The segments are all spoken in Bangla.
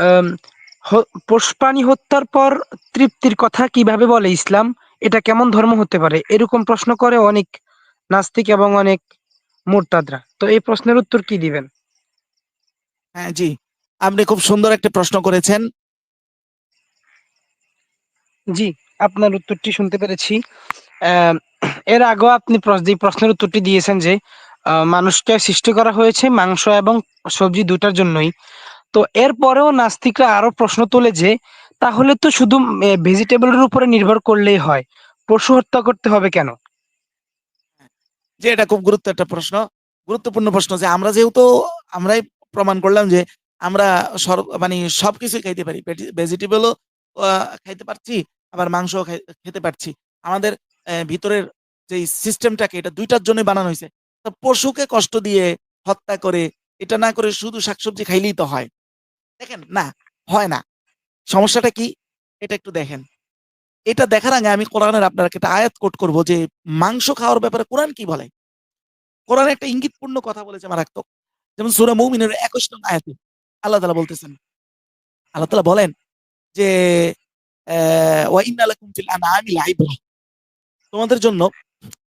আম, হ- পোষ হত্যার পর তৃপ্তির কথা কীভাবে বলে ইসলাম? এটা কেমন ধর্ম হতে পারে? এরকম প্রশ্ন করে অনেক নাস্তিক এবং অনেক মোরতাদরা। তো এই প্রশ্নের উত্তর কি দিবেন? হ্যাঁ জি। আপনি খুব সুন্দর একটা প্রশ্ন করেছেন। জি আপনার উত্তরটি শুনতে পেরেছি। এর আগেও আপনি যে প্রশ্নের উত্তরটি দিয়েছেন যে আহ, মানুষকে সৃষ্টি করা হয়েছে মাংস এবং সবজি দুটার জন্যই। তো এরপরেও নাস্তিকরা আরও প্রশ্ন তোলে যে, তাহলে তো শুধু ভেজিটেবলের উপরে নির্ভর করলেই হয়। পশু হত্যা করতে হবে কেন? যে এটা খুব গুরুত্ব একটা প্রশ্ন। গুরুত্বপূর্ণ প্রশ্ন যে, আমরা যেহেতু, আমরাই প্রমাণ করলাম যে, আমরা মানে সবকিছু খাইতে পারি। ভেজিটেবলও খাইতে পারছি, আবার মাংস খেতে পারছি। আমাদের ভিতরের যে সিস্টেমটাকে, এটা দুইটার জন্য বানানো হয়েছে। পশুকে কষ্ট দিয়ে হত্যা করে, এটা না করে শুধু শাকসবজি খাইলেই তো হয়। দেখেন, না, হয় না। সমস্যাটা কি? এটা একটু দেখেন। এটা দেখার আগে আমি কোরআনের আপনাকে একটা আয়াত কোট করব যে, মাংস খাওয়ার ব্যাপারে কোরআন কি বলে? কোরআন একটা ইঙ্গিতপূর্ণ কথা বলেছে মারাত্মক। যেমন সুরা মুমিনের একুশ নং আয়াতে আল্লাহ তালা বলতেছেন, আল্লাহ তালা বলেন যে। তোমাদের জন্য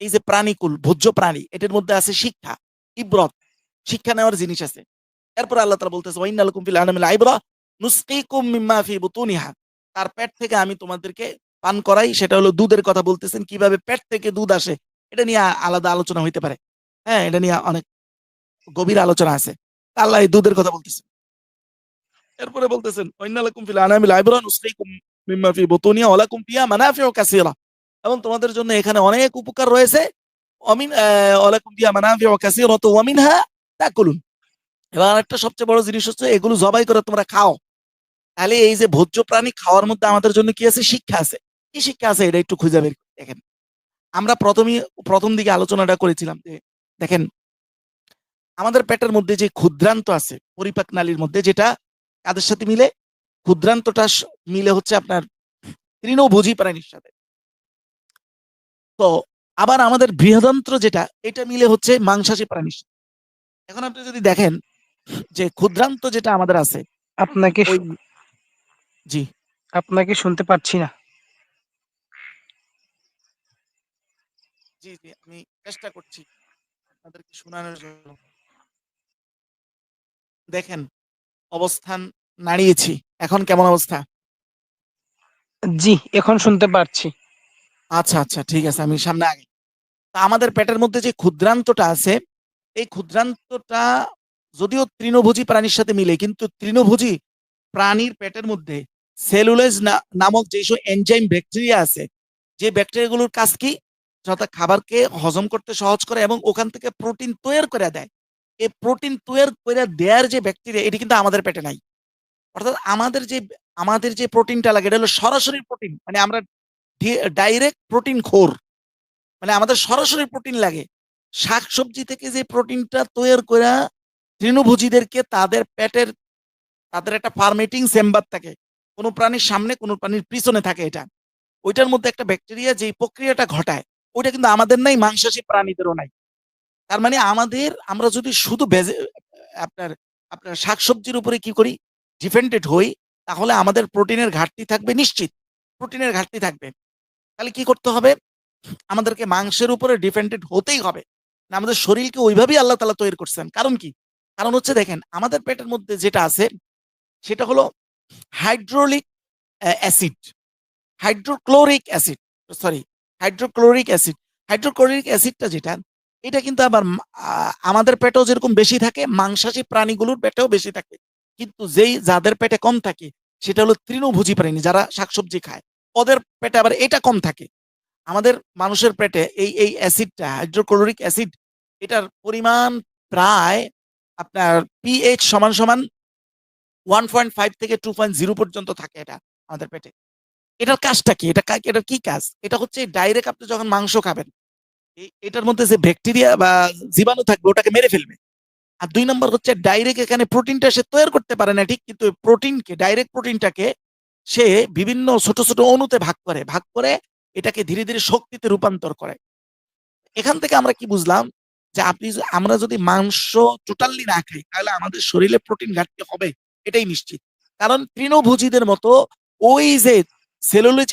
এই যে প্রাণীকুল, ভোজ্য প্রাণী, এটার মধ্যে আছে শিক্ষা, ইব্রত, শিক্ষা নেওয়ার জিনিস আছে। এরপর আল্লাহ তালা বলতেছে, ওয়া ইন্না লাকুম ফিল আনআমি লাইবরা নুসকিকুম মিম্মা ফি বুতুনিহা। তার পেট থেকে আমি তোমাদেরকে পান করাই। সেটা হলো দুধের কথা বলতেছেন, কীভাবে পেট থেকে দুধ আসে, এটা নিয়ে আলাদা আলোচনা হইতে পারে। হ্যাঁ এটা নিয়ে অনেক গভীর আলোচনা আছে। আল্লাহ এই দুধের কথা বলতেছেন। এরপরে বলতেছেন ওয়াইনালাকুম ফিল আনামি লাইবরা নুসকিকুম মিম্মা ফি বুতুনিহা, ওয়া লাকুম ফিহা মানাফিউ কাসীরা। এবং তোমাদের জন্য এখানে অনেক উপকার রয়েছে। অমিন ওয়া লাকুম ফিহা মানাফিউ কাসীরাতু ওয়া মিনহা তাকুলুন। এবার আরেকটা সবচেয়ে বড় জিনিস হচ্ছে, এগুলো জবাই করে তোমরা খাও। তাহলে এই যে ভোজ্য প্রাণী খাওয়ার মধ্যে আমাদের জন্য কি আছে? শিক্ষা আছে। কি শিক্ষা আছে? এটা একটু খুঁজে বের দেখেন। আমরা প্রথমে প্রথম দিকে আলোচনাটা করেছিলাম যে, দেখেন, আমাদের পেটের মধ্যে যে ক্ষুদ্রান্ত আছে, পরিপাক নালীর মধ্যে, যেটা কাদের সাথে মিলে? ক্ষুদ্রান্তটা মিলে হচ্ছে আপনার তৃণভোজী প্রাণীর সাথে। তো, আবার আমাদের বৃহদন্ত্র যেটা, এটা মিলে হচ্ছে মাংসাশী প্রাণীর সাথে এখন আপনি যদি দেখেন যে ক্ষুদ্রান্ত যেটা আমাদের আছে। আপনাকে জি। আপনাকে শুনতে পাচ্ছি না। জি জি আমি চেষ্টা করছি আপনাদেরকে শোনানোর জন্য। দেখেন অবস্থান নাড়িয়েছি। এখন কেমন অবস্থা? জি এখন শুনতে পারছি। আচ্ছা আচ্ছা ঠিক আছে আমি সামনে আগে। তা আমাদের পেটের মধ্যে যে ক্ষুদ্রান্তটা আছে এই ক্ষুদ্রান্তটা যদিও তৃণভোজী প্রাণীর সাথে মিলে, কিন্তু তৃণভোজী প্রাণীর পেটের মধ্যে সেলুলোজ নামক যেসব এনজাইম ব্যাকটেরিয়া আছে, যে ব্যাকটেরিয়াগুলোর কাজ কি? অর্থাৎ খাবারকে হজম করতে সহজ করে এবং ওখান থেকে প্রোটিন তৈরি করে দেয়। এই প্রোটিন তৈরি করে দেওয়ার যে ব্যাকটেরিয়া, এটি কিন্তু আমাদের পেটে নাই। অর্থাৎ আমাদের যে আমাদের যে প্রোটিনটা লাগে, এটা হলো সরাসরি প্রোটিন মানে আমরা ডাইরেক্ট প্রোটিন খোর। মানে আমাদের সরাসরি প্রোটিন লাগে। শাকসবজি থেকে যে প্রোটিনটা তৈরি করে তৃণভোজীদেরকে তাদের পেটের, তাদের একটা ফার্মেটিং চেম্বার থাকে। কোনো প্রাণীর সামনে, কোনো প্রাণীর পিছনে থাকে এটা। ওইটার মধ্যে একটা ব্যাকটেরিয়া যে প্রক্রিয়াটা ঘটায়, ওইটা কিন্তু আমাদের নাই, মাংসাশী প্রাণীদেরও নাই। তার মানে আমাদের, আমরা যদি শুধু ভেজে আপনার আপনার শাকসবজির উপরে কি করি? ডিপেন্ডেড হই, তাহলে আমাদের প্রোটিনের ঘাটতি থাকবে নিশ্চিত। প্রোটিনের ঘাটতি থাকবে। তাহলে কি করতে হবে? আমাদেরকে মাংসের উপরে ডিপেন্ডেড হতেই হবে। আমাদের শরীরকে ওইভাবেই আল্লাহ তালা তৈরি করছেন। কারণ কি? কারণ হচ্ছে দেখেন, আমাদের পেটের মধ্যে যেটা আছে, সেটা হলো hydraulic acid. Hydrochloric acid, sorry, hydrochloric acid. Hydrochloric অ্যাসিডটা যেটা, এটা কিন্তু আবার আমাদের পেটেও যেরকম বেশি থাকে, মাংসাশী প্রাণীগুলোর পেটেও বেশি থাকে। কিন্তু যেই যাদের পেটে কম থাকে, সেটা হলো তৃণভোজী প্রাণী, যারা শাকসবজি খায়। ওদের পেটে আবার এটা কম থাকে। আমাদের মানুষের পেটে এই এই অ্যাসিডটা, হাইড্রোক্লোরিক অ্যাসিড, এটার পরিমাণ প্রায় আপনার পিএইচ সমান সমান ওয়ান পয়েন্ট ফাইভ থেকে টু পয়েন্ট জিরো পর্যন্ত থাকে এটা আমাদের পেটে। এটার কাজটা কি? এটা এটার কি কাজ? এটা হচ্ছে ডাইরেক্ট আপনি যখন মাংস খাবেন এটার মধ্যে যে ব্যাকটেরিয়া বা জীবাণু থাকবে ওটাকে মেরে ফেলবে। আর দুই নম্বর হচ্ছে ডাইরেক্ট এখানে প্রোটিনটা সে তৈরি করতে পারে না ঠিক, কিন্তু প্রোটিনকে ডাইরেক্ট প্রোটিনটাকে সে বিভিন্ন ছোট ছোট অণুতে ভাগ করে ভাগ করে এটাকে ধীরে ধীরে শক্তিতে রূপান্তর করে। এখান থেকে আমরা কি বুঝলাম? যে আপনি আমরা যদি মাংস টোটালি না খাই তাহলে আমাদের শরীরে প্রোটিন ঘাটতি হবে এটাই নিশ্চিত। কারণ তৃণভোজীদের মতো ওই যে সেলুলিজ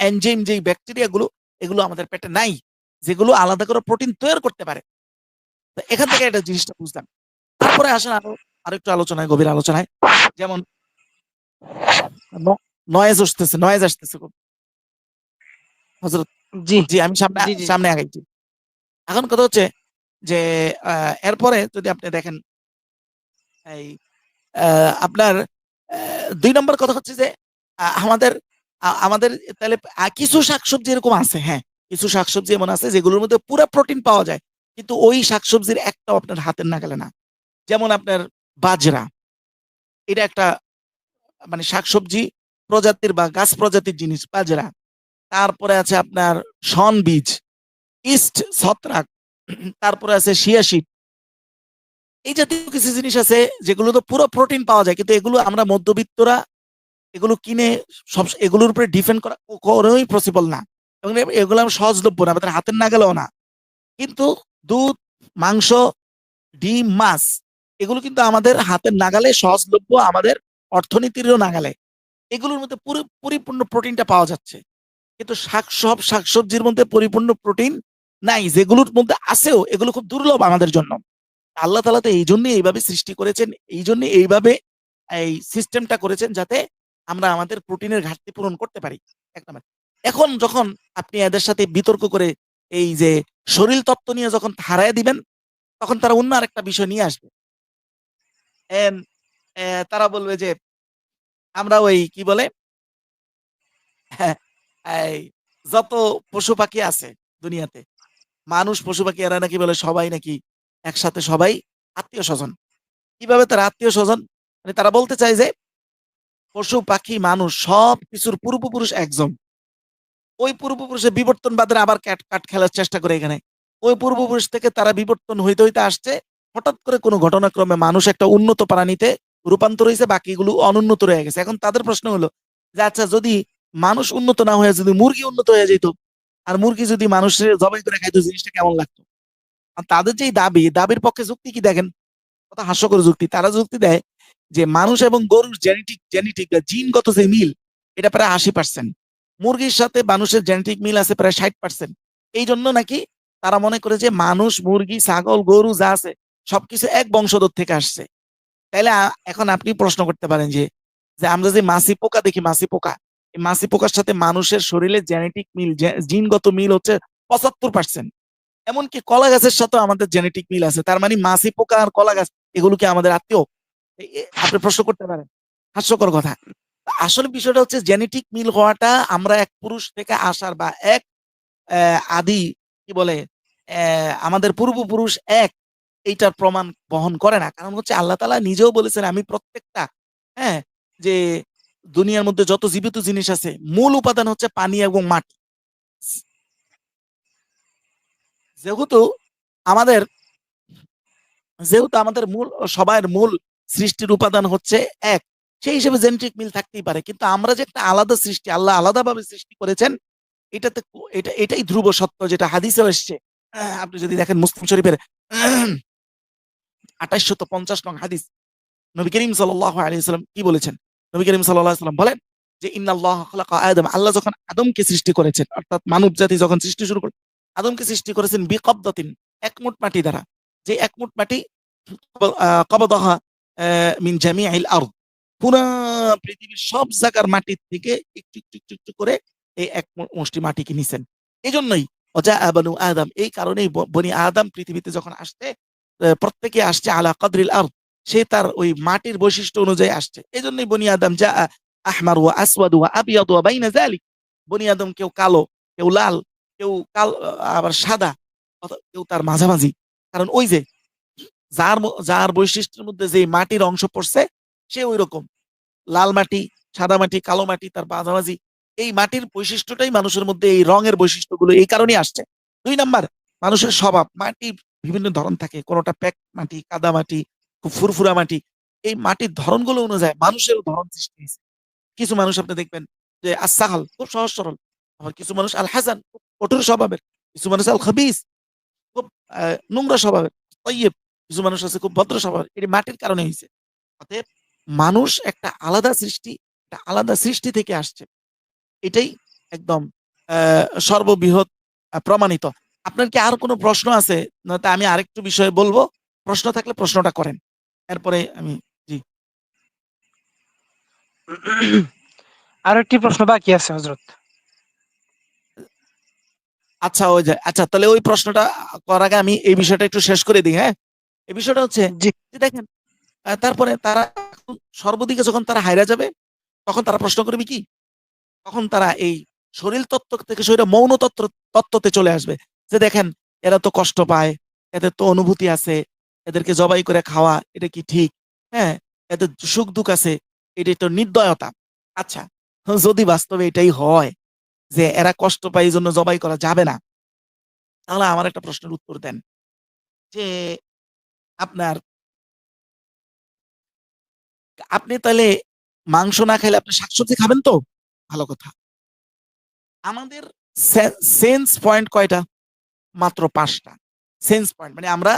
এনজাইম যে ব্যাকটেরিয়া গুলো এগুলো আমাদের পেটে নাই যেগুলো আলাদা করে প্রোটিন তৈরি করতে পারে। এখান থেকে একটা জিনিসটা বুঝলাম। তারপরে আসেন আরও আরও একটু আলোচনায় গভীর আলোচনায়। যেমন নয়েজ আসতেছে নয়েজ আসতেছে খুব। হজরত জি। জি আমি সামনে। সামনে আগাইছি। এখন কথা হচ্ছে যে এরপরে যদি আপনি দেখেন, এই আপনার দুই নম্বর কথা হচ্ছে যে আমাদের আমাদের তাহলে কিছু শাকসবজি এরকম আছে হ্যাঁ কিছু শাকসবজি এমন আছে যেগুলোর মধ্যে পুরো প্রোটিন পাওয়া যায়, কিন্তু ওই শাকসবজির একটাও আপনার হাতের নাগালে না। যেমন আপনার বাজরা, এটা একটা মানে শাকসবজি প্রজাতির বা গাছ প্রজাতির জিনিস, বাজরা। তারপরে আছে আপনার শন বীজ ইস্ট ছত্রাক, তারপরে আছে শিয়াশিট এই জাতীয় কিছু জিনিস আছে যেগুলো তো পুরো প্রোটিন পাওয়া যায়, কিন্তু এগুলো আমরা মধ্যবিত্তরা এগুলো কিনে সব, এগুলোর উপরে ডিপেন্ড করা কোনোই পসিবল না। এবং এগুলো আমরা সহজলভ্য না, আমাদের হাতের নাগালেও না। কিন্তু দুধ, মাংস, ডিম, মাছ, এগুলো কিন্তু আমাদের হাতের নাগালে সহজলভ্য, আমাদের অর্থনীতিরও নাগালে। এগুলোর মধ্যে পুরো, পরিপূর্ণ প্রোটিনটা পাওয়া যাচ্ছে। কিন্তু শাক, সব শাকসবজির মধ্যে পরিপূর্ণ প্রোটিন নাই যেগুলোর মধ্যে আছেও এগুলো খুব দুর্লভ আমাদের জন্য। আল্লাহ তালা তো এই জন্যই এইভাবে সৃষ্টি করেছেন এই জন্য এইভাবে এই সিস্টেমটা করেছেন যাতে আমরা আমাদের প্রোটিনের ঘাটতি পূরণ করতে পারি। এক নম্বর। এখন যখন আপনি এদের সাথে বিতর্ক করে এই যে শরীর তত্ত্ব নিয়ে যখন হারায় দিবেন তখন তারা অন্য আরেকটা বিষয় নিয়ে আসবে। তারা বলবে যে আমরা ওই কি বলে? হ্যাঁ, যত পশু পাখি আছে দুনিয়াতে মানুষ পশু পাখি এরা নাকি বলে সবাই নাকি একসাথে সবাই আত্মীয় স্বজন। কীভাবে তারা আত্মীয় স্বজন? মানে তারা বলতে চায় যে পশু, পাখি, মানুষ সব কিছুর পূর্বপুরুষ একজন। ওই পূর্বপুরুষের বিবর্তনবাদের আবার কাট কাট খেলার চেষ্টা করে এখানে। ওই পূর্বপুরুষ থেকে তারা বিবর্তন হইতে হইতে আসছে, হঠাৎ করে কোনো ঘটনাক্রমে মানুষ একটা উন্নত প্রাণীতে রূপান্তর হয়েছে বাকিগুলো অনুন্নত রয়ে গেছে। এখন তাদের প্রশ্ন হলো যে আচ্ছা যদি মানুষ উন্নত না হয়ে, যদি মুরগি উন্নত হয়ে যেত আর মুরগি যদি মানুষের জবাই করে খাইতো, জিনিসটা কেমন লাগতো? আর তাদের যেই দাবি, দাবির পক্ষে যুক্তি কি দেখেন? কত হাস্যকর যুক্তি। তারা যুক্তি দেয় যে মানুষ এবং গরুর জেনেটিক জেনেটিক জিনগত যে মিল, এটা প্রায় আশি পার্সেন্ট মুরগির সাথে মানুষের জেনেটিক মিল আছে প্রায় ষাট পার্সেন্ট এই জন্য নাকি তারা মনে করে যে মানুষ, মুরগি, ছাগল, গরু যা আছে, সবকিছু এক বংশধর থেকে আসছে। তাইলে এখন আপনি প্রশ্ন করতে পারেন যে যে আমরা যে মাছি পোকা দেখি, মাছি পোকা মাছি পোকার সাথে মানুষের শরীরে জেনেটিক মিল জিনগত মিল হচ্ছে পঁচাত্তর পার্সেন্ট এমনকি কলা গাছের সাথেও আমাদের জেনেটিক মিল আছে। তার মানে মাছি পোকা আর কলা গাছ, এগুলো কি আমাদের আত্মীয়? আপনি প্রশ্ন করতে পারেন। হাস্যকর কথা। আসলে বিষয়টা হচ্ছে জেনেটিক মিল হওয়াটা আমরা এক পুরুষ থেকে আসার বা এক আদি, কি বলে আমাদের পূর্বপুরুষ এক, এইটার প্রমাণ বহন করে না। কারণ হচ্ছে আল্লাহ তালা নিজেও বলেছেন, আমি প্রত্যেকটা হ্যাঁ যে দুনিয়ার মধ্যে যত জীবিত জিনিস আছে, মূল উপাদান হচ্ছে পানি এবং মাটি। যেহেতু আমাদের যেহেতু আমাদের মূল সবার মূল সৃষ্টির উপাদান হচ্ছে এক, সেই হিসেবে জেনেটিক মিল থাকতেই পারে। কিন্তু আমরা যে একটা আলাদা সৃষ্টি, আল্লাহ আলাদাভাবে সৃষ্টি করেছেন, এটাতে এটা, এটাই ধ্রুব সত্য যেটা হাদিসেও এসছে। আপনি যদি দেখেন মুসলিম শরীফের আঠাশশত পঞ্চাশ নং হাদিস, নবী করিম সাল্লাহ আলাইসাল্লাম কি বলেছেন? নবী করিম সাল্লাম বলেন যে আদম। আল্লাহ যখন আদমকে সৃষ্টি করেছেন অর্থাৎ মানব জাতি যখন সৃষ্টি শুরু করে আদমকে সৃষ্টি করেছেন বিকব্দাতিন একমুট মাটি দ্বারা। যে একমুট মাটি কবদাহা মিন জামিআইল পুরা পৃথিবীর সব জায়গার মাটির থেকে একটু করে এই এক মুষ্টি মাটিকে নিছেন। এই জন্যই অজা আবানু আদম এই কারণেই বনি আদম পৃথিবীতে যখন আহ, প্রত্যেকে আসছে আলা কদরিল আরদ। সে তার ওই মাটির বৈশিষ্ট্য অনুযায়ী আসছে। এই জন্যই বনি আদম যা আহমার ওয়া আসওয়াদ ওয়া আবিয়াদ ওয়া বাইনা যালিক। বনি আদম কেউ কালো, কেউ লাল, কেউ কাল আবার সাদা কেউ তার মাঝামাঝি। কারণ ওই যে যার যার বৈশিষ্ট্যের মধ্যে যে মাটির অংশ পড়ছে, সে ওই রকম লাল মাটি, সাদা মাটি, কালো মাটি, তার মাঝামাঝি, এই মাটির বৈশিষ্ট্যটাই মানুষের মধ্যে এই রঙের বৈশিষ্ট্যগুলো এই কারণেই আসছে। দুই নাম্বার, মানুষের স্বভাব মাটি বিভিন্ন ধরন থাকে। কোনোটা প্যাক মাটি, কাদা মাটি খুব ফুরফুরা মাটি। এই মাটির ধরনগুলো অনুযায়ী মানুষেরও ধরন সৃষ্টি হয়েছে। কিছু মানুষ আপনি দেখবেন যে আসাহাল খুব সহজ সরল। আবার কিছু মানুষ আল হাসান খুব কঠোর স্বভাবের। কিছু মানুষ আল খাবিস খুব নোংরা স্বভাবের, তৈয়ব। কিছু মানুষ আছে খুব ভদ্র স্বভাবের। এটি মাটির কারণে হয়েছে। অতএব মানুষ একটা আলাদা সৃষ্টি, একটা আলাদা সৃষ্টি থেকে আসছে। এটাই একদম সর্ববৃহৎ প্রমাণিত। আপনার কি আর কোনো প্রশ্ন আছে? নয়তো আমি আরেকটু বিষয়ে বলব। প্রশ্ন থাকলে প্রশ্নটা করেন। এরপরে আমি জি। আর একটি প্রশ্ন বাকি আছে হজরত আচ্ছা ওই যে আচ্ছা তাহলে ওই প্রশ্নটা করার আগে আমি এই বিষয়টা একটু শেষ করে দিই হ্যাঁ? এই বিষয়টা হচ্ছে জি। যে দেখেন তারপরে তারা সর্বদিকে যখন তারা হাইরা যাবে তখন তারা প্রশ্ন করবে কি? তখন তারা এই শরীর তত্ত্ব থেকে শরীরে মৌন তত্ত্ব তত্ত্বতে চলে আসবে। যে দেখেন এরা তো কষ্ট পায় এদের তো অনুভূতি আছে এদেরকে জবাই করে খাওয়া, এটা কি ঠিক? হ্যাঁ এদের সুখ দুঃখ আছে এটা তো নির্দয়তা। আচ্ছা যদি বাস্তবে এটাই হয় যে এরা কষ্ট পায়, এই জন্য জবাই করা যাবে না, তাহলে আমার একটা প্রশ্নের উত্তর দেন। যে আপনার আপনি তাহলে মাংস না খাইলে আপনি শাকসবজি খাবেন তো? ভালো কথা। আমাদের সেন্স পয়েন্ট কয়টা? মাত্র পাঁচটা। সেন্স পয়েন্ট মানে আমরা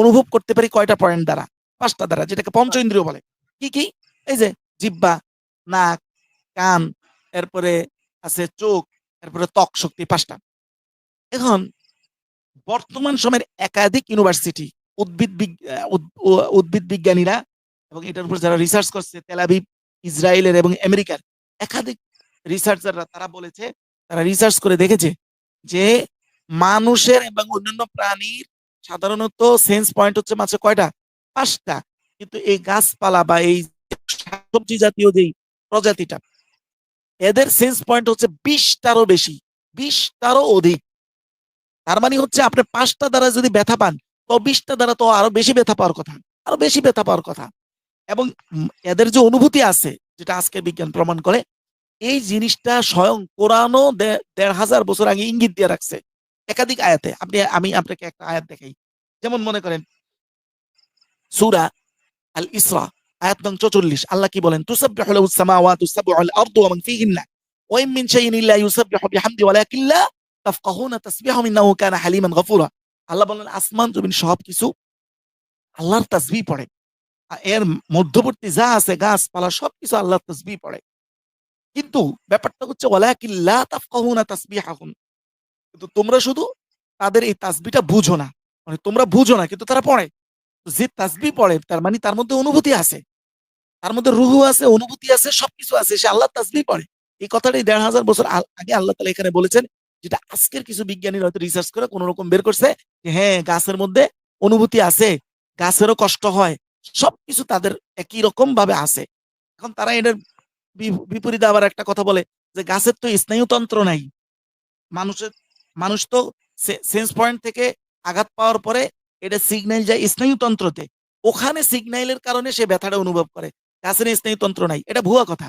অনুভব করতে পারি কয়টা পয়েন্ট দ্বারা? পাঁচটা দ্বারা, যেটাকে পঞ্চ ইন্দ্রিয় বলে। কি কি? এই যে জিব্বা নাক, কান, এরপরে আছে চোখ, এরপরে ত্বক শক্তি, পাঁচটা। এখন, বর্তমান সময়ের একাধিক ইউনিভার্সিটি উদ্ভিদ উদ্ভিদ বিজ্ঞানীরা এবং এটার উপর যারা রিসার্চ করছে তেলাভিভ ইসরায়েলের এবং আমেরিকার, একাধিক রিসার্চাররা তারা বলেছে, তারা রিসার্চ করে দেখেছে যে মানুষের এবং অন্যান্য প্রাণীর সাধারণত সেন্স পয়েন্ট হচ্ছে মাত্র কয়টা? পাঁচটা। কিন্তু এই গাছপালা বা এই সবজি জাতীয় যেই প্রজাতিটা, এদের সেন্স পয়েন্ট হচ্ছে বিশটারও বেশি, বিশটারও অধিক। তার মানে হচ্ছে আপনি পাঁচটা দ্বারা যদি ব্যথা পান, তো বিশটা দ্বারা তো আরও বেশি ব্যথা পাওয়ার কথা, আরও বেশি ব্যথা পাওয়ার কথা। এবং এদের যে অনুভূতি আছে, যেটা আজকে বিজ্ঞান প্রমাণ করে, এই জিনিসটা স্বয়ং কোরআনও দেড় হাজার বছর আগে ইঙ্গিত দিয়ে রাখছে। একাধিক আয়াতে আপনি, আমি আপনাকে একটা আয়াত দেখাই। যেমন মনে করেন, সূরা আল ইসরা আয়াত নং 44 আল্লাহ কি বলেন, তুসাব্বিহু লাহু সামাওয়াতু সাবউ আল আরদু ওয়া মান ফীহিন্না, ওয়া ইন মিন শাইইন ইল্লা ইউসাব্বিহু বিহামদি ওয়ালাকিন লা তাফকাহুনা তাসবিহাহুম ইন্নাহু কানা হালিমান গফুরা। আল্লাহ বলেন, আসমান, জমিন সব কিছু আল্লাহর তাসবিহ পড়ে। এর মধ্যবর্তী যা আছে, গাছপালা সবকিছু আল্লাহর তাসবিহ পড়ে। কিন্তু ব্যাপারটা হচ্ছে, ওয়ালাকিন লা তাফকাহুনা তাসবিহাহুম কিন্তু তোমরা শুধু তাদের এই তাসবিহটা বুঝো না। মানে তোমরা বুঝো না, কিন্তু তারা পড়ে। যে তাসবিহ পড়ে, তার মানে তার মধ্যে অনুভূতি আছে। তার মধ্যে রুহু আছে, অনুভূতি আছে, সবকিছু আছে, সে আল্লাহ তাসবিহ পড়ে। এই কথাটাই দেড় হাজার বছর আগে আল্লাহ তালা এখানে বলেছেন যেটা আজকের কিছু বিজ্ঞানীরা হয়তো রিসার্চ করে কোন রকম বের করছে যে হ্যাঁ গাছের মধ্যে অনুভূতি আছে, গাছেরও কষ্ট হয়, সবকিছু তাদের একই রকম ভাবে আছে। এখন তারা এটার বিপরীতে আবার একটা কথা বলে যে গাছের তো স্নায়ুতন্ত্র নাই। মানুষের মানুষ তো সেন্স পয়েন্ট থেকে আঘাত পাওয়ার পরে এটা সিগন্যাল যায় স্নায়ুতন্ত্রতে ওখানে সিগন্যালের কারণে সে ব্যথাটা অনুভব করে। গাছের স্নায়ুতন্ত্র নাই। এটা ভুয়া কথা।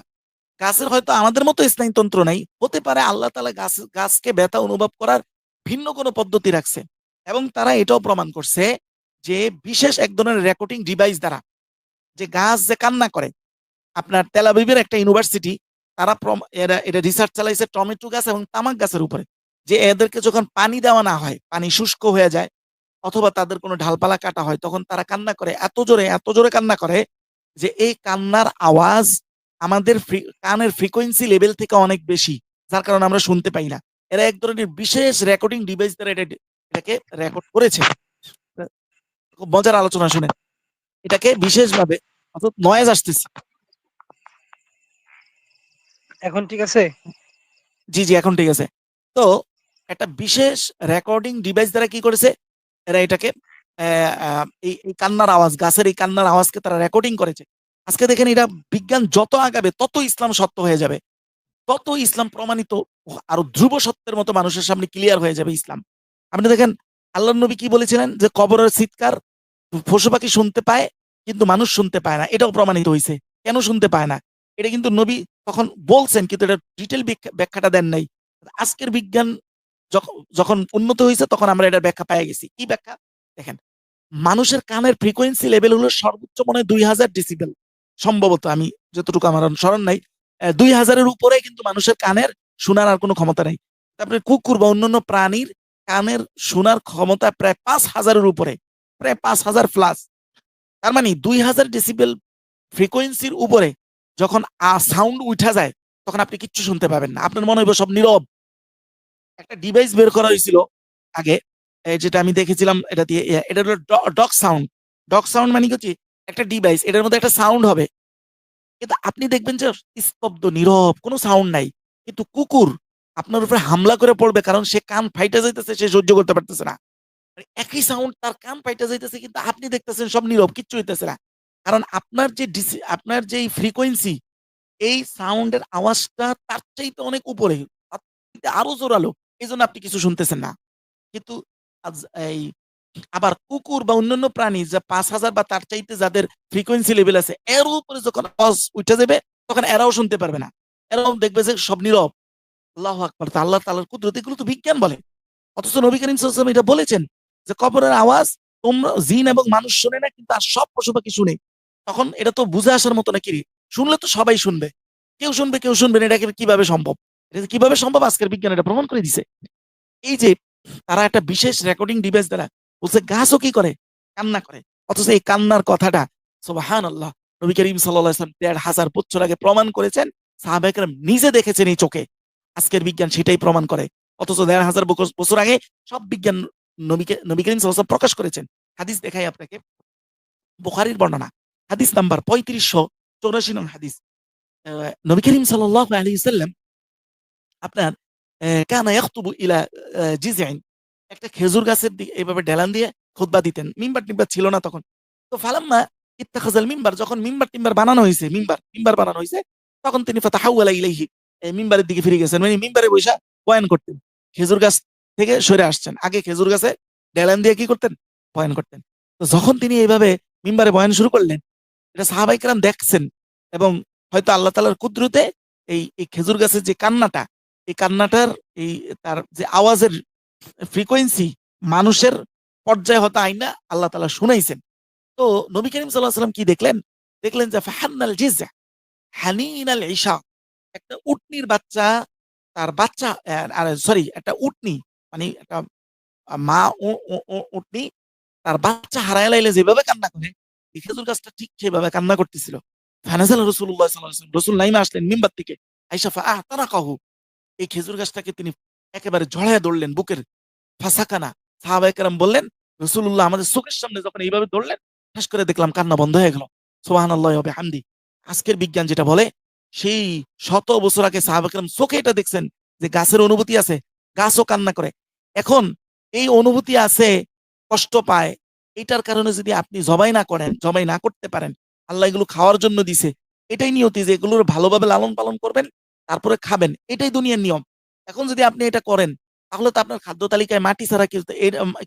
গাছের হয়তো আমাদের মতো স্নায়ুতন্ত্র নাই। হতে পারে আল্লাহ তালা গাছ, গাছকে ব্যথা অনুভব করার ভিন্ন কোনো পদ্ধতি রাখছে এবং তারা এটাও প্রমাণ করছে যে বিশেষ এক ধরনের রেকর্ডিং ডিভাইস দ্বারা যে গাছ যে কান্না করে, আপনার তেলাবিবের একটা ইউনিভার্সিটি তারা এটা রিসার্চ চালাইছে টমেটো গাছ এবং তামাক গাছের উপরে। যে এদেরকে যখন পানি দেওয়া না হয় পানি শুষ্ক হয়ে যায় অথবা তাদের কোনো ঢালপালা কাটা হয় তখন তারা কান্না করে এত জোরে এত জোরে কান্না করে যে এই কান্নার আওয়াজ আমাদের কানের ফ্রিকোয়েন্সি লেভেল থেকে অনেক বেশি যার কারণে আমরা শুনতে পাই না। এরা এক ধরনের বিশেষ রেকর্ডিং ডিভাইস দ্বারা এটা এটাকে রেকর্ড করেছে। খুব মজার আলোচনা শুনে এটাকে বিশেষভাবে অর্থাৎ নয়েজ আসতেছে। এখন ঠিক আছে? জি জি এখন ঠিক আছে। তো একটা বিশেষ রেকর্ডিং ডিভাইস দ্বারা কি করেছে? এরা এটাকে এই কান্নার আওয়াজ, গাছের এই কান্নার আওয়াজকে তারা রেকর্ডিং করেছে। আজকে দেখেন এটা বিজ্ঞান যত আগাবে, তত ইসলাম সত্য হয়ে যাবে। তত ইসলাম প্রমাণিত আরও ধ্রুব সত্যের মতো মানুষের সামনে ক্লিয়ার হয়ে যাবে ইসলাম। আপনি দেখেন আল্লাহ নবী কি বলেছিলেন? যে কবরের চিৎকার পশু পাখি শুনতে পায়, কিন্তু মানুষ শুনতে পায় না। এটাও প্রমাণিত হয়েছে কেন শুনতে পায় না? এটা কিন্তু নবী তখন বলছেন, কিন্তু এটা ডিটেল ব্যাখ্যাটা দেন নাই। আজকের বিজ্ঞান যখন উন্নত হয়েছে তখন আমরা এটার ব্যাখ্যা পেয়ে গেছি। কি ব্যাখ্যা? দেখেন, মানুষের কানের ফ্রিকোয়েন্সি লেভেল হলো সর্বোচ্চ মনে দুই হাজার ডিসিবেল সম্ভবত আমি যতটুকু আমার স্মরণ নাই দুই হাজারের উপরে কিন্তু মানুষের কানের শোনার আর কোনো ক্ষমতা নাই। তারপরে কুকুর বা অন্যান্য প্রাণীর কানের শোনার ক্ষমতা প্রায় পাঁচ হাজারের উপরে, প্রায় পাঁচ হাজার প্লাস তার মানে দুই হাজার ডেসিবেল ফ্রিকোয়েন্সির উপরে যখন সাউন্ড উঠা যায়, তখন আপনি কিচ্ছু শুনতে পাবেন না। আপনার মনে হবে সব নীরব। একটা ডিভাইস বের করা হয়েছিল আগে যেটা আমি দেখেছিলাম, এটা দিয়ে এটা হলো ডক সাউন্ড ডক সাউন্ড মানে কি হচ্ছে? একটা ডিভাইস এটার মধ্যে একটা সাউন্ড হবে। কিন্তু আপনি দেখবেন যে স্তব্ধ, নীরব, কোনো সাউন্ড নাই। কিন্তু কুকুর আপনার উপরে হামলা করে পড়বে কারণ সে কান ফাইটা যাইতেছে, সে সহ্য করতে পারতেছে না। মানে একই সাউন্ড তার কান ফাইটা যাইতেছে, কিন্তু আপনি দেখতেছেন সব নীরব, কিচ্ছু হইতেছে না। কারণ আপনার যে ডিসি- আপনার যে ফ্রিকোয়েন্সি এই সাউন্ডের আওয়াজটা তার চাইতে অনেক উপরে আরও জোরালো। এই জন্য আপনি কিছু শুনতেছেন না। কিন্তু এই আবার কুকুর বা অন্যান্য প্রাণী যা পাঁচ হাজার বা তার চাইতে যাদের ফ্রিকোয়েন্সি লেভেল আছে, এর উপরে যখন আওয়াজ উঠে যাবে, তখন এরাও শুনতে পারবে না। এরাও দেখবে যে সব নীরব। আল্লাহ আকবর। আল্লাহ তালার কুদরত, এগুলো তো বিজ্ঞান বলে। অথচ নবী করিম ওয়াসাল্লাম এটা বলেছেন যে, কবরের আওয়াজ তোমরা জিন এবং মানুষ শুনে না, কিন্তু আর সব পশু পাখি শুনে। তখন এটা তো বুঝে আসার মতো নাকি? শুনলে তো সবাই শুনবে। কেউ শুনবে কেউ শুনবে না এটা কীভাবে সম্ভব? এটা কীভাবে সম্ভব? আজকের বিজ্ঞান এটা প্রমাণ করে দিছে। এই যে তারা একটা বিশেষ রেকর্ডিং ডিভাইস দ্বারা বলছে, গাছও কি করে? কান্না করে। অথচ এই কান্নার কথাটা সুবাহান আল্লাহ নবী করিম সাল্লাম দেড় হাজার বছর আগে প্রমাণ করেছেন সাহাবাহাম নিজে দেখেছেন এই চোখে। আজকের বিজ্ঞান সেটাই প্রমাণ করে। অথচ দেড় হাজার বছর আগে সব বিজ্ঞান নবীকে নবী করিম সাল্লাম প্রকাশ করেছেন। হাদিস দেখাই আপনাকে। বুখারির বর্ণনা। হাদিস নাম্বার পঁয়ত্রিশশো চৌরাশি নং হাদিস। নবী করিম সাল্লাহ আলী সাল্লাম আপনার কানা ইয়াখতুবু ইলা আহ, জিজআইন একটা খেজুর গাছের দিকে এইভাবে ঢেলান দিয়ে খুতবা দিতেন। মিম্বার টিম্বার ছিল না তখন। তো ফালাম্মা ইত্তাখাজাল মিম্বার যখন মিম্বার টিম্বার বানানো হয়েছে মিম্বার মিম্বার বানানো হয়েছে তখন তিনি ফাতাহাউলা ইলাইহি মিম্বারের দিকে ফিরে গেছেন। মানে মিম্বারে বৈশা বয়ান করতেন। খেজুর গাছ থেকে সরে আসছেন। আগে খেজুর গাছে ঢেলান দিয়ে কি করতেন? বয়ান করতেন। তো যখন তিনি এইভাবে মিম্বারে বয়ান শুরু করলেন এটা সাহাবাইকরাম দেখছেন এবং হয়তো আল্লাহ তালার কুদরতে এই এই খেজুর গাছের যে কান্নাটা এই কান্নাটার এই তার যে আওয়াজের ফ্রিকোয়েন্সি মানুষের পর্যায়ে হয়তো আইনা আল্লাহ তালা শুনাইছেন। তো নবী করিম সাল্লাহ সাল্লাম কি দেখলেন? দেখলেন যে, ফাহান্নাল জিজা হানিনাল ঈশা। একটা উটনির বাচ্চা, তার বাচ্চা সরি একটা উটনি মানে একটা মা উটনি, তার বাচ্চা হারায় লাইলে যেভাবে কান্না করে খেজুর গাছটা ঠিক সেভাবে কান্না করতেছিল। ফানাজাল রসুল্লাহ সাল্লাহ রসুল নাইমা আসলেন মিম্বার থেকে আইসা ফা আহ তারা কাহু এই খেজুর গাছটাকে তিনি একেবারে ঝড়ায় ধরলেন বুকের ফাঁসাকানা সাহাবাহাম বললেন রসুল্লাহ আমাদের চোখের সামনে যখন এইভাবে ধরলেন, ঠাস করে দেখলাম কান্না বন্ধ হয়ে গেল। সোহান আল্লাহ হবে হামদি আজকের বিজ্ঞান যেটা বলে, সেই শত বছর আগে সাহাবাহাম চোখে এটা দেখছেন যে গাছের অনুভূতি আছে, গাছও কান্না করে। এখন এই অনুভূতি আছে, কষ্ট পায়। এটার কারণে যদি আপনি জবাই না করেন, জবাই না করতে পারেন, আল্লাহ এগুলো খাওয়ার জন্য দিছে। এটাই নিয়তি যে এগুলোর ভালোভাবে লালন পালন করবেন তারপরে খাবেন। এটাই দুনিয়ার নিয়ম। এখন যদি আপনি এটা করেন, তাহলে তো আপনার খাদ্য তালিকায় মাটি ছাড়া কিছু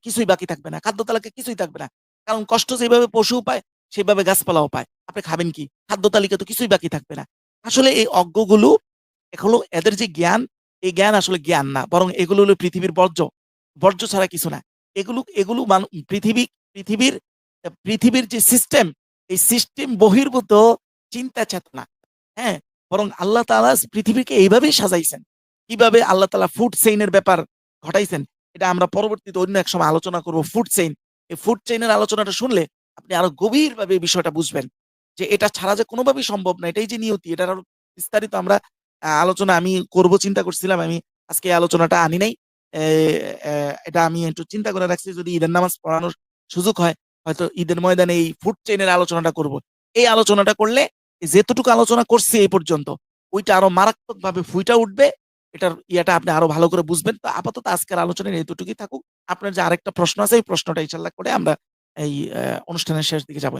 কিছুই বাকি থাকবে না। খাদ্য তালিকায় কিছুই থাকবে না। কারণ কষ্ট যেভাবে পশু পায়, সেভাবে গাছপালাও পায়। আপনি খাবেন কি? খাদ্য তালিকা তো কিছুই বাকি থাকবে না। আসলে এই অজ্ঞগুলো এগুলো এদের যে জ্ঞান, এই জ্ঞান আসলে জ্ঞান না। বরং এগুলো হলো পৃথিবীর বর্জ্য। বর্জ্য ছাড়া কিছু না। এগুলো এগুলো পৃথিবী, পৃথিবীর পৃথিবীর যে সিস্টেম এই সিস্টেম বহির্ভূত চিন্তা চেতনা হ্যাঁ? বরং আল্লাহ তাআলা পৃথিবীকে এইভাবেই সাজাইছেন। কীভাবে আল্লাহ তাআলা ফুড চেইনের ব্যাপার ঘটাইছেন, এটা আমরা পরবর্তীতে অন্য এক সময় আলোচনা করব ফুড চেইন এই ফুড চেইনের আলোচনাটা শুনলে আপনি আরও গভীরভাবে বিষয়টা বুঝবেন যে এটা ছাড়া যে কোনোভাবেই সম্ভব না, এটাই যে নিয়তি, এটার আরও বিস্তারিত আমরা আলোচনা আমি করব, চিন্তা করছিলাম, আমি আজকে আলোচনাটা আনি নাই। এটা আমি একটু চিন্তা করে রাখছি, যদি ঈদের নামাজ পড়ানোর সুযোগ হয়, হয়তো ঈদের ময়দানে এই ফুড চেইনের আলোচনাটা করব। এই আলোচনাটা করলে যেতটুকু আলোচনা করছি এই পর্যন্ত, ওইটা আরও মারাত্মক ভাবে ফুইটা উঠবে, এটার ইয়েটা আপনি আরও ভালো করে বুঝবেন। তো আপাতত আজকের আলোচনায় এতটুকুই থাকুক। আপনার যে আরেকটা প্রশ্ন আছে, এই প্রশ্নটা ইনশাল্লাহ করে আমরা এই অনুষ্ঠানের শেষ দিকে যাব